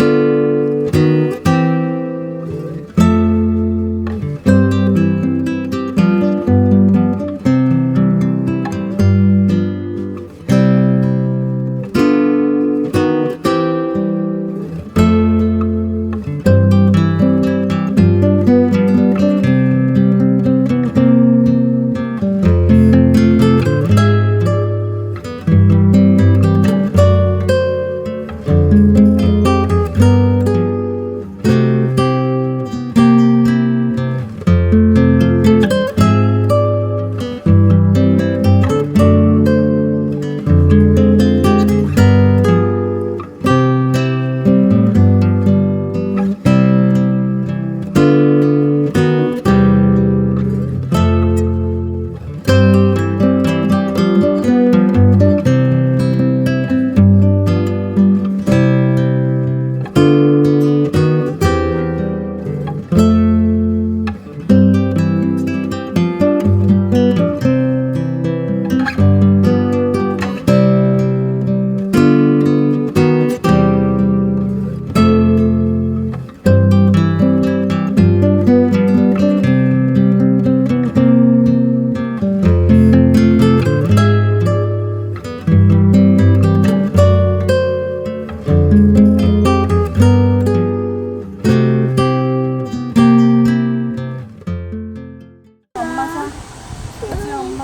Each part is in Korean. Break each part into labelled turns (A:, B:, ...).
A: Thank you.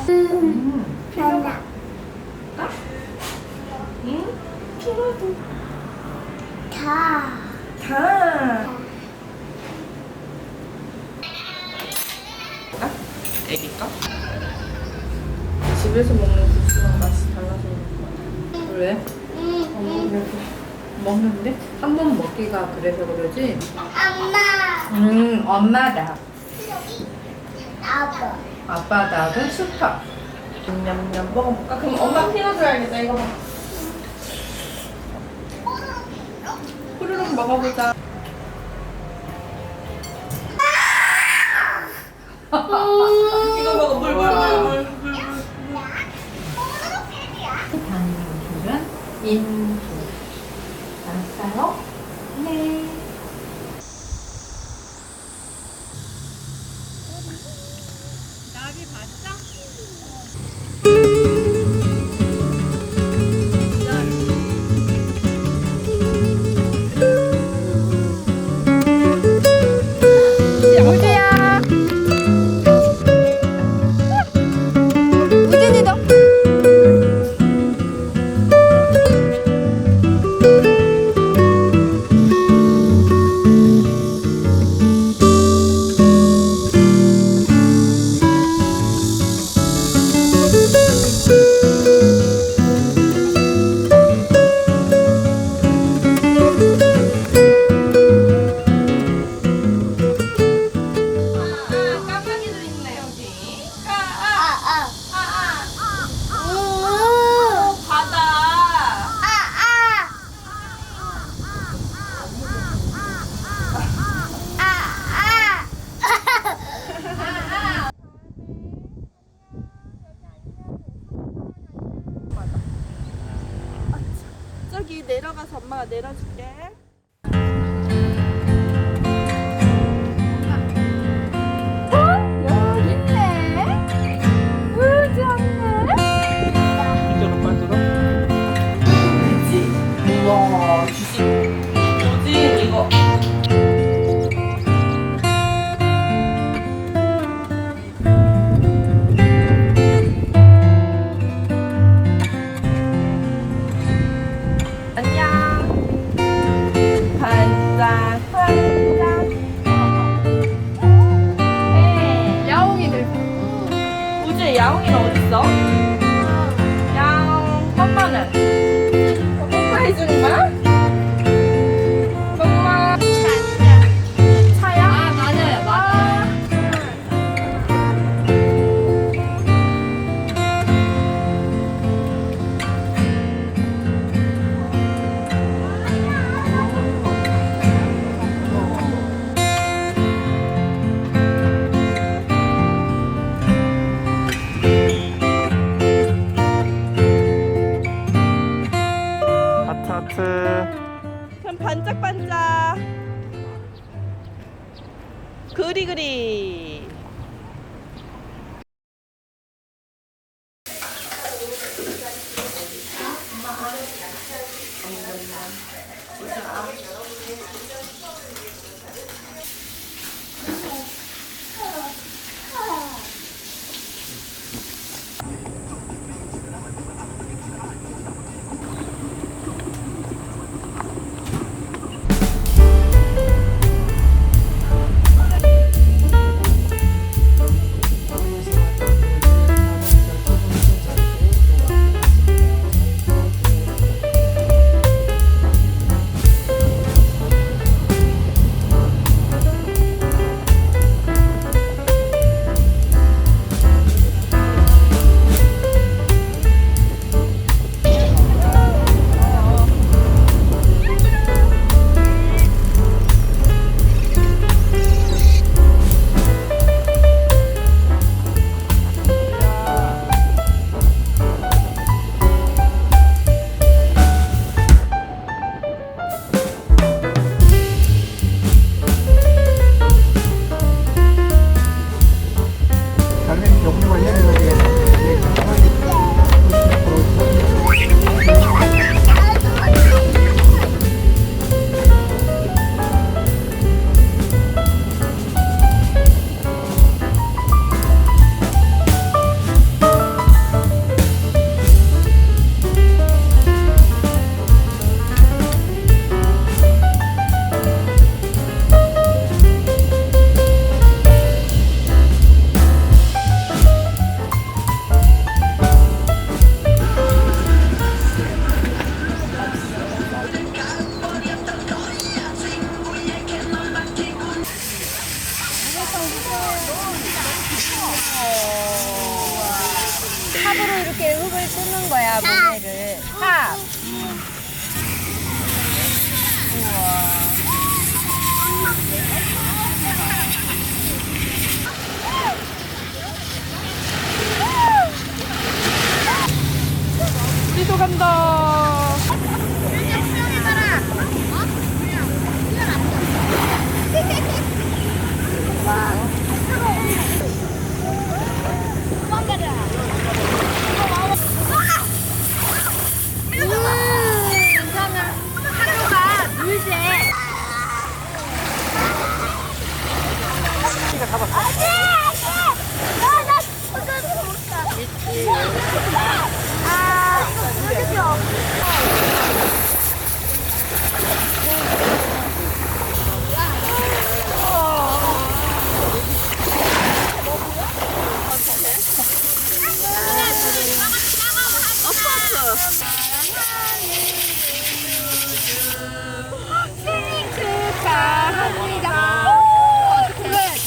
A: 하나. 다.
B: 다. 애기 거? 집에서 먹는 국수랑 맛이 달라서 그런 거야. 왜? 엄마 그래서 먹는데 한 번 먹기가 그래서 그러지.
A: 엄마.
B: 음, 엄마다.
A: 아빠.
B: 아빠 닭은 수탉. 냠냠 먹어볼까? 그럼 엄마 피넛 줘야겠다. 이거 봐. 후루룩 먹어보자. 이거 먹어. 물, 물, 물, 물, 물, 물. 단술은 인
C: 우지야. 내려가서 엄마가 내려줄게.
B: 탑으로 이렇게 흙을 뜨는 거야 모래를 탑
C: 우리도 간다.
B: 괜찮아 하루가 물새 아, 이거 생일 축하합니다. 불러야지.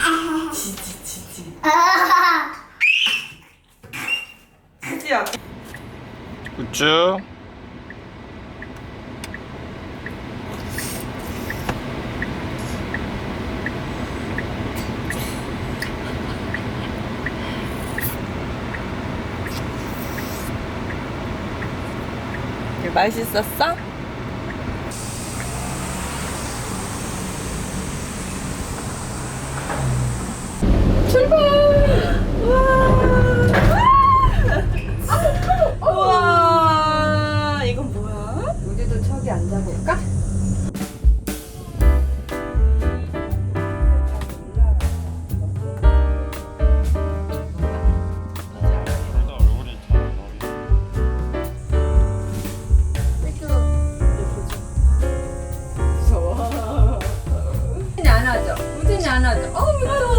C: 라.
D: 우주
C: 맛있었어? 안 하죠. 어,
E: 이거